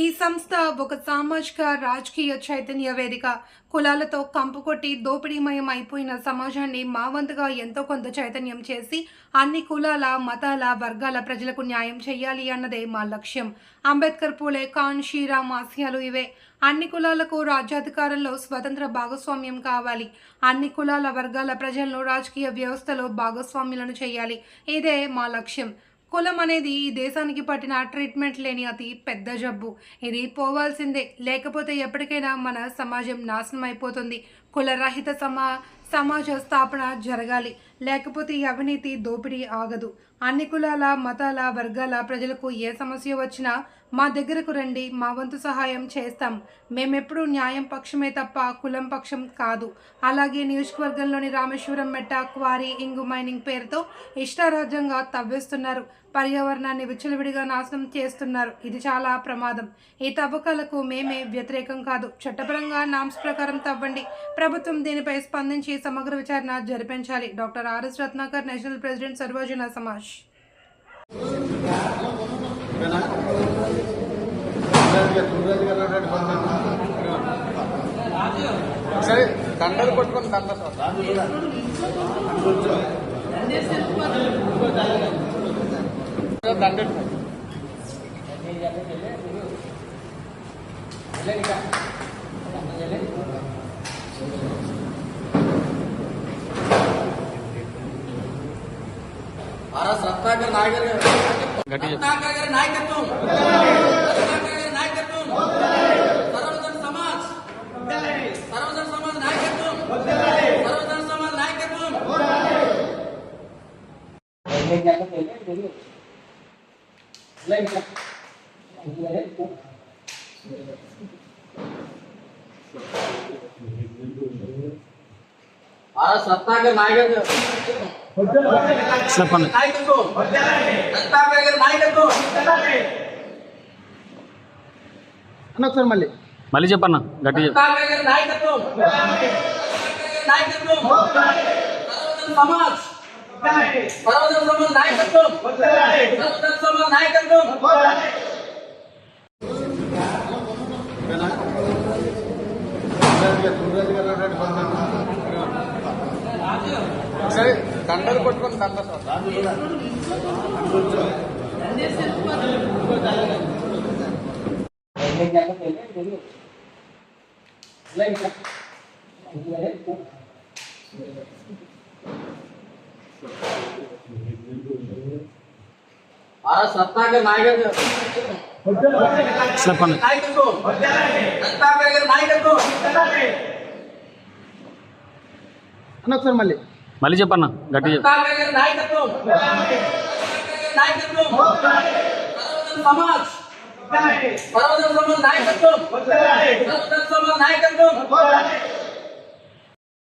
ఈ సంస్థ ఒక సామాజిక రాజకీయ చైతన్య వేదిక. కులాలతో కంపుకొట్టి దోపిడీమయం అయిపోయిన సమాజాన్ని మా వంతుగా ఎంతో కొంత చైతన్యం చేసి అన్ని కులాల మతాల వర్గాల ప్రజలకు న్యాయం చేయాలి అన్నదే మా లక్ష్యం. అంబేద్కర్ పూలే ఖాన్ శ్రీరామ్ ఆశయాలు ఇవే. అన్ని కులాలకు రాజ్యాధికారంలో స్వతంత్ర భాగస్వామ్యం కావాలి. అన్ని కులాల వర్గాల ప్రజలను రాజకీయ వ్యవస్థలో భాగస్వామ్యులను చేయాలి. ఇదే మా లక్ష్యం. కులం అనేది ఈ దేశానికి పట్టిన ట్రీట్మెంట్ లేని అతి పెద్ద జబ్బు. ఇది పోవాల్సిందే. లేకపోతే ఎప్పటికైనా మన సమాజం నాశనం అయిపోతుంది. కులరహిత సమా సమాజ స్థాపన జరగాలి. లేకపోతే ఈ అవినీతి దోపిడీ ఆగదు. అన్ని కులాల మతాల వర్గాల ప్రజలకు ఏ సమస్య వచ్చినా మా దగ్గరకు రండి మా వంతు సహాయం చేస్తాం. మేమెప్పుడు న్యాయం పక్షమే తప్ప కులం పక్షం కాదు. అలాగే నియోజకవర్గంలోని రామేశ్వరం మెట్ట క్వారీ ఇంగు మైనింగ్ పేరుతో ఇష్టారాజ్యంగా తవ్వేస్తున్నారు. పర్యావరణాన్ని విచ్చలవిడిగా నాశనం చేస్తున్నారు. ఇది చాలా ప్రమాదం. ఈ తవ్వకాలకు మేమే వ్యతిరేకం కాదు. చట్టపరంగా నామ్స్ ప్రకారం తవ్వండి. ప్రభుత్వం దీనిపై స్పందించి సమగ్ర విచారణ జరిపించాలి. Doctor RS Ratnakar national president Sarvajan Samaj. సరే దండలు పట్టుకొని దండలు. దండ ఆర్ఎస్ రత్నాకర్ నాయకర్. రత్నాకర్ గారి నాయకత్వం. సమాజ్. నాయకత్వం. సర్వజన సమాజ్ నాయకత్వం ఆర్ఎస్ రత్నాకర్ నాయకర్ గారు చెప్పండి నాయకత్వం రత్నాకర్ గారి నాయకత్వం అన్న ఒకసారి మళ్ళీ మళ్ళీ చెప్పన్న గట్టిగా రత్నాకర్ గారి నాయకత్వం రత్నాకర్ గారి నాయకత్వం సర్వజన సమాజ్ సర్వజన నాయకత్వం సర్వజన నాయకత్వం సరే దండలు కొట్టుకొని దండ ఆర్ఎస్ రత్నాకర్ నాయకర్ గారు చెప్పండి అన్న ఒకసారి మళ్ళీ. మళ్ళీ చెప్పన్న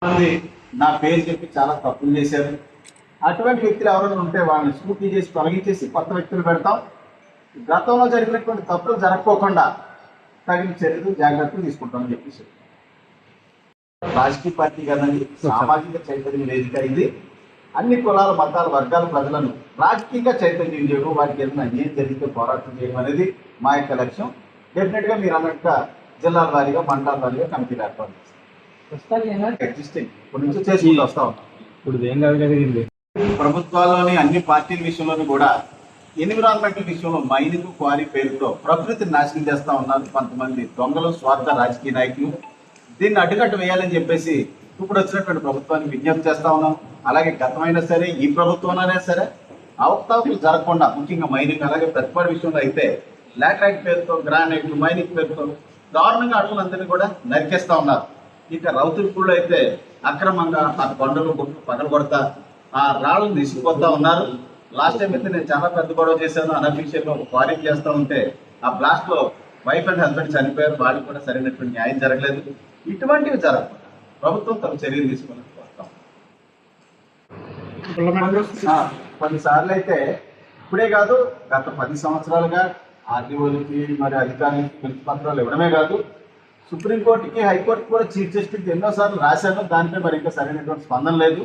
మంది నా పేరు చెప్పి చాలా తప్పులు చేశారు. అటువంటి వ్యక్తులు ఎవరైనా ఉంటే వాళ్ళని స్కూటీ చేసి తొలగించేసి కొత్త వ్యక్తులు పెడతాం. గతంలో జరిగినటువంటి తప్పులు జరగకోకుండా తగిన చర్యలు జాగ్రత్తలు తీసుకుంటామని చెప్పేసి రాజకీయ పార్టీ కదండి సామాజిక చైతన్య వేదిక ఇది అన్ని కులాల మతాల వర్గాల ప్రజలను రాజకీయంగా చైతన్యం చేయడం వారికి ఏదైనా అన్యాయం జరిగితే పోరాటం చేయడం అనేది మా యొక్క లక్ష్యం. డెఫినెట్గా మీరు అన్నట్టుగా జిల్లాల వారీగా మండలాల వారీగా కమిటీలు ఏర్పాటు చేస్తాం ఎగ్జిస్టింగ్ ఇప్పుడు నుంచి చేసుకుంటూ వస్తా ఇప్పుడు ఏం కాదు కదా ప్రభుత్వాల్లోని అన్ని పార్టీల విషయంలోనూ కూడా ఎన్విరాన్మెంటల్ విషయంలో మైనింగ్ క్వారీ పేరుతో ప్రకృతిని నాశనం చేస్తా ఉన్నారు కొంతమంది దొంగలు స్వార్థ రాజకీయ నాయకులు. దీన్ని అడ్డుకట్టు వేయాలని చెప్పేసి ఇప్పుడు వచ్చినటువంటి ప్రభుత్వానికి విజ్ఞప్తి చేస్తా ఉన్నాం. అలాగే గతమైనా సరే ఈ ప్రభుత్వంలోనే సరే అవతాపులు జరగకుండా ముఖ్యంగా మైనింగ్ అలాగే ప్రతిపాడు విషయంలో అయితే లాటరైట్ పేరుతో గ్రానైట్ మైనింగ్ పేరుతో దారుణంగా అడవులందరినీ కూడా నరికేస్తా ఉన్నారు. ఇక రౌతులపూడిలో అయితే అక్రమంగా ఆ కొండలు పగలగొడతా ఆ రాళ్ళను తీసుకుపోతా ఉన్నారు. లాస్ట్ టైం అయితే నేను చాలా పెద్ద గొడవ చేశాను. అనఫీషియల్గా క్వారీ చేస్తా ఉంటే ఆ బ్లాస్ట్లో వైఫ్ అండ్ హస్బెండ్ చనిపోయారు. వాళ్ళకి కూడా సరైనటువంటి న్యాయం జరగలేదు. ఇటువంటివి జరగకుండా ప్రభుత్వం తమ చర్యలు తీసుకుని వస్తాం ఆ, కొన్నిసార్లు అయితే ఇప్పుడే కాదు గత పది సంవత్సరాలుగా ఆర్టీఓలకి మరి అధికారులకి పిలుపు పత్రాలు ఇవ్వడమే కాదు సుప్రీంకోర్టుకి హైకోర్టుకి కూడా చీఫ్ జస్టిస్ ఎన్నోసార్లు రాశాను. దానిపై మరి ఇంకా సరైనటువంటి స్పందన లేదు.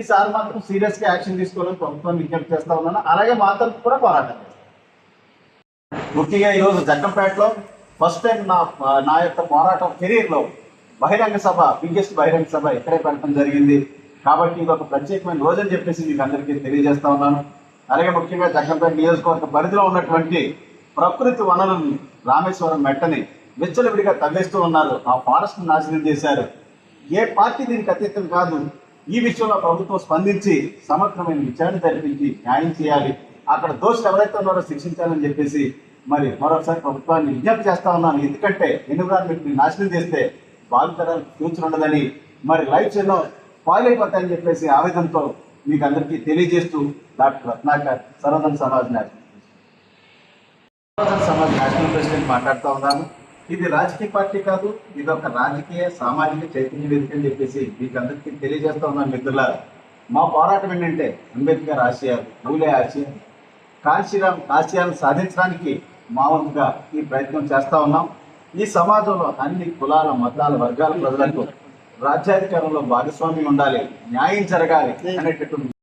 ఈసారి మాత్రం సీరియస్గా యాక్షన్ తీసుకోవాలని ప్రభుత్వం విజ్ఞప్తి చేస్తా ఉన్నాను. అలాగే మా తరఫు కూడా పోరాటం ముఖ్యంగా ఈరోజు జగ్గంపేటలో ఫస్ట్ టైం నా నా యొక్క పోరాటం కెరీర్లో బహిరంగ సభ బిగ్గెస్ట్ బహిరంగ సభ ఇక్కడే పెట్టడం జరిగింది. కాబట్టి ఇది ఒక ప్రత్యేకమైన రోజు అని చెప్పేసి మీకు అందరికీ తెలియజేస్తా ఉన్నాను. అలాగే ముఖ్యంగా జగ్గంపేట నియోజకవర్గ పరిధిలో ఉన్నటువంటి ప్రకృతి వనరులను రామేశ్వరం మెట్టని విచ్చలవిడిగా తవ్వేస్తూ ఉన్నారు. ఆ ఫారెస్ట్ నాశనం చేశారు. ఏ పార్టీ దీనికి అతీతం కాదు. ఈ విషయంలో ప్రభుత్వం స్పందించి సమగ్రమైన విచారణ జరిపించి న్యాయం చేయాలి. అక్కడ దోషులు ఎవరైతే ఉన్నారో శిక్షించాలని చెప్పేసి మరి మరొకసారి ప్రభుత్వాన్ని విజ్ఞప్తి చేస్తా ఉన్నాను. ఎందుకంటే ఎన్విరాన్మెంట్ నాశనం చేస్తే బాధితరాలకు ఫ్యూచర్ ఉండదని మరి లైఫ్ ఎన్నో పాలైపోతాయని చెప్పేసి ఆవేదనతో మీకు అందరికీ తెలియజేస్తూ doctor Ratnakar Sarvadhan Samaj national Sarvadhan Samaj national president మాట్లాడుతూ ఉన్నాను. ఇది రాజకీయ పార్టీ కాదు ఇది ఒక రాజకీయ సామాజిక చైతన్య వేదిక అని చెప్పేసి మీకు అందరికీ తెలియజేస్తా ఉన్నాను మిత్రులారా. మా పోరాటం ఏంటంటే అంబేద్కర్ ఆశయాలు పూలే ఆశయాలు. కాశీరామ్ ఆశయాలను సాధించడానికి మా వంతుగా ఈ ప్రయత్నం చేస్తా ఉన్నాం. ఈ సమాజంలో అన్ని కులాల మతాల వర్గాల ప్రజలకు రాజ్యాధికారంలో భాగస్వామ్యం ఉండాలి న్యాయం జరగాలి అనేటటువంటి